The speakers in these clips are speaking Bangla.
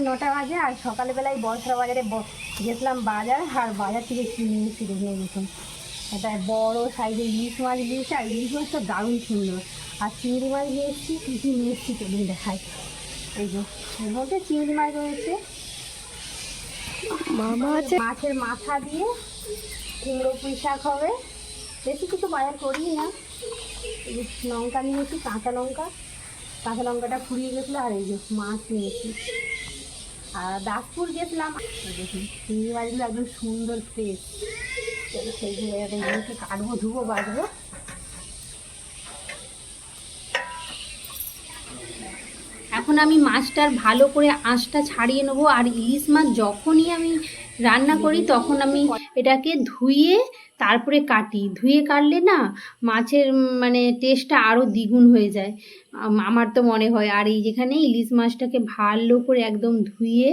নটা বাজে আর সকালবেলায় বর্ষা বাজারে গেছিলাম বাজার আর বাজার থেকে কিনে এসেছি দেখে দেখুন এটা বড় সাইজের ইলিশ মাছ নিয়েছি আর ইলিশ মাছটা দারুণ সুন্দর। আর চিংড়ি মাছ নিয়ে এসেছি কী কী নিয়ে এসেছি চলুন দেখাই। এই যে এর মধ্যে চিংড়ি মাছ রয়েছে। মাছের মাথা দিয়ে কুমড়ো পুঁই শাক হবে। বেশি কিছু বাজার করি না। এই যে লঙ্কা নিয়েছি কাঁচা লঙ্কা। কাঁচা লঙ্কাটা ফুরিয়ে গেছিল আর এই যে মাছ নিয়েছি। আর দাসপুর গেছিলাম। দেখুন, চিংড়ি মাছগুলো একদম সুন্দর ফ্রেশ সেইগুলো এগুলোকে কাটবো, ধুবো বাজবো এখন আমি মাছটার ভালো করে আঁশটা ছাড়িয়ে নেব, আর ইলিশ মাছ যখনই আমি রান্না করি, তখন আমি এটাকে ধুয়ে তারপরে কাটি। ধুয়ে কাটলে না মাছের মানে টেস্টটা আরও দ্বিগুণ হয়ে যায়। আমার তো মনে হয়। আর এই যেখানে ইলিশ মাছটাকে ভালো করে একদম ধুয়ে,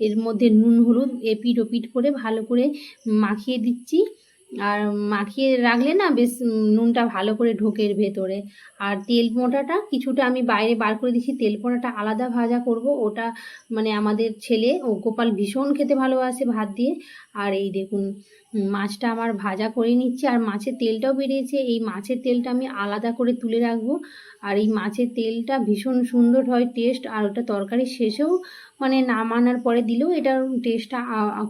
এর মধ্যে নুন, হলুদ এপিট ওপিট করে ভালো করে মাখিয়ে দিচ্ছি। আর মাখিয়ে রাখলে না বেশ নুনটা ভালো করে ঢোকে ভেতরে। আর তেল পোঁটাটা কিছুটা আমি বাইরে বার করে দিচ্ছি তেল পোঁটাটা আলাদা ভাজা করব। ওটা মানে আমাদের ছেলে, ও গোপাল ভীষণ খেতে ভালোবাসে ভাত দিয়ে। আর এই দেখুন মাছটা আমার ভাজা করে নিচ্ছে। আর মাছের তেলটাও বেরিয়েছে। এই মাছের তেলটা আমি আলাদা করে তুলে রাখব। আর এই মাছের তেলটা ভীষণ সুন্দর হয় টেস্ট আর ওটা তরকারি শেষেও মানে নামানোর পরে দিলেও এটার টেস্টটা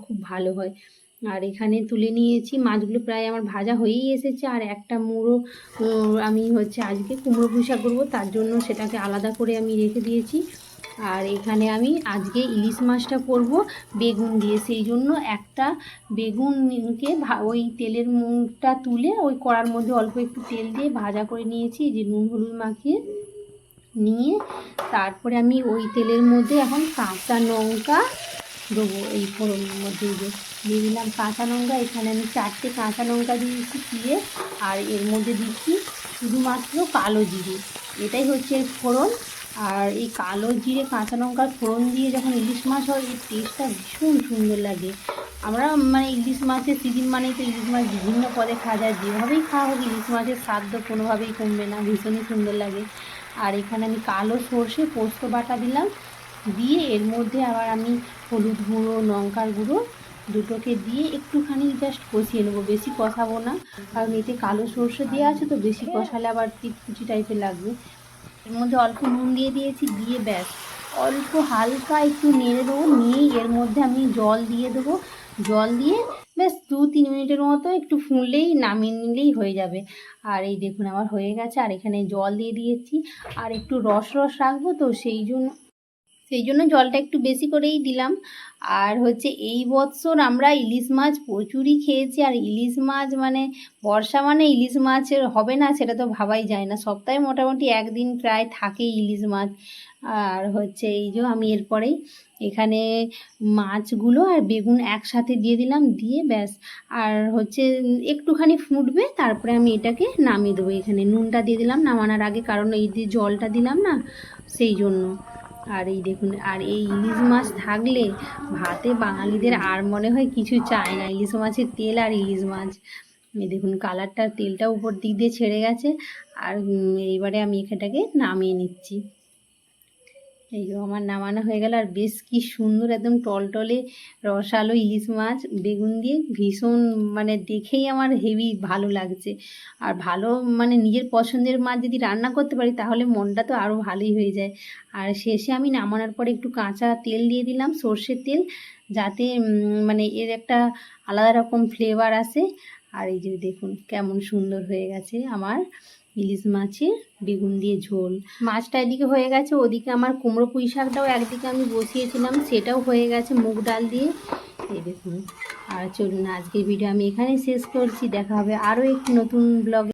খুব ভালো হয়। আর এখানে তুলে নিয়েছি। মাছগুলো প্রায় আমার ভাজা হয়েই এসেছে। আর একটা মুড়ো আমি হচ্ছে আজকে কুমড়ো পুঁইশাক করব। তার জন্য সেটাকে আলাদা করে আমি রেখে দিয়েছি। আর এখানে আমি আজকে ইলিশ মাছটা করব বেগুন দিয়ে। সেই জন্য একটা বেগুনকে ওই তেলের মুখটা তুলে ওই কড়ার মধ্যে অল্প একটু তেল দিয়ে ভাজা করে নিয়েছি। যে নুন হলুদ মাখিয়ে নিয়ে তারপরে আমি ওই তেলের মধ্যে এখন কাঁচা লঙ্কা দেবো এই ফোড়নের মধ্যে এই যে দিয়ে দিলাম কাঁচা লঙ্কা। এখানে আমি চারটে কাঁচা লঙ্কা দিয়েছি দিয়ে, আর এর মধ্যে দিচ্ছি শুধুমাত্র কালো জিরে। এটাই হচ্ছে ফোড়ন। আর এই কালো জিরে, কাঁচা লঙ্কার ফোড়ন দিয়ে যখন ইলিশ মাছ হয়, এর টেস্টটা ভীষণ সুন্দর লাগে। আমরা মানে ইলিশ মাছের সিজন মানেই তো ইলিশ মাছ বিভিন্ন পদে খাওয়া যায়। যেভাবেই খাওয়া হোক, ইলিশ মাছের স্বাদ কোনোভাবেই কমবে না। ভীষণই সুন্দর লাগে। আর এখানে আমি কালো সর্ষে পোস্ত বাটা দিলাম। দিয়ে এর মধ্যে আবার আমি হলুদ গুঁড়ো, লঙ্কার গুঁড়ো দুটোকে দিয়ে একটুখানি জাস্ট কষিয়ে নেব। বেশি কষাবো না, কারণ এতে কালো সর্ষে দেওয়া আছে তো বেশি কষালে আবার টিককুচি টাইপের লাগবে। এর মধ্যে অল্প নুন দিয়ে দিয়েছি, দিয়ে ব্যাস। অল্প হালকা একটু নেড়ে দেবো, নিয়েই এর মধ্যে আমি জল দিয়ে দেবো। জল দিয়ে ব্যাস দু তিন মিনিটের মতো একটু ফুললেই নামিয়ে নিলেই হয়ে যাবে। আর এই দেখুন, আমার হয়ে গেছে। আর এখানে জল দিয়ে দিয়েছি। আর একটু রস রস রাখব তো সেই জন্য সেই জন্য জলটা একটু বেশি করেই দিলাম। আর হচ্ছে এই বৎসর আমরা ইলিশ মাছ প্রচুরই খেয়েছি। আর ইলিশ মাছ মানে বর্ষা মানে ইলিশ মাছের হবে না, সেটা তো ভাবাই যায় না। সপ্তাহে মোটামুটি একদিন প্রায় থাকেই ইলিশ মাছ। আর হচ্ছে এই যে আমি এরপরেই এখানে মাছগুলো আর বেগুন একসাথে দিয়ে দিলাম, দিয়ে ব্যাস। আর হচ্ছে একটুখানি ফুটবে, তারপরে আমি এটাকে নামিয়ে দেবো। এখানে নুনটা দিয়ে দিলাম নামানোর আগে, কারণ এই যে জলটা দিলাম না, সেই জন্য। আর এই দেখুন, আর এই ইলিশ মাছ থাকলে ভাতে বাঙালিদের আর মনে হয় কিছু চায় না। ইলিশ মাছের তেল আর ইলিশ মাছ। এই দেখুন কালারটা তেলটা উপর দিক দিয়ে ছেড়ে গেছে। আর এইবারে আমি এখানটাকে নামিয়ে নিচ্ছি। এই আমার নামানো হয়ে গেল আর বেশ কি সুন্দর একদম টলটলে রসালো ইলিশ মাছ, বেগুন দিয়ে ভীষণ মানে দেখেই আমার হেভি ভালো লাগছে। আর ভালো মানে নিজের পছন্দের মাছ যদি রান্না করতে পারি তাহলে মনটা তো আরও ভালোই হয়ে যায়। আর শেষে আমি নামানোর পরে একটু কাঁচা তেল দিয়ে দিলাম, সর্ষের তেল, যাতে মানে এর একটা আলাদা রকম ফ্লেভার আসে। আর এই যে দেখুন কেমন সুন্দর হয়ে গেছে আমার। ইলিশ মাছের বেগুন দিয়ে ঝোল। মাছটা এদিকে হয়ে গেছে, ওদিকে আমার কুমড়ো পুঁই শাকটাও একদিকে আমি বসিয়েছিলাম, সেটাও হয়ে গেছে মুগ ডাল দিয়ে। এই দেখুন, আর চলুন, আজকের ভিডিও আমি এখানেই শেষ করছি, দেখা হবে আরও একটি নতুন ব্লগে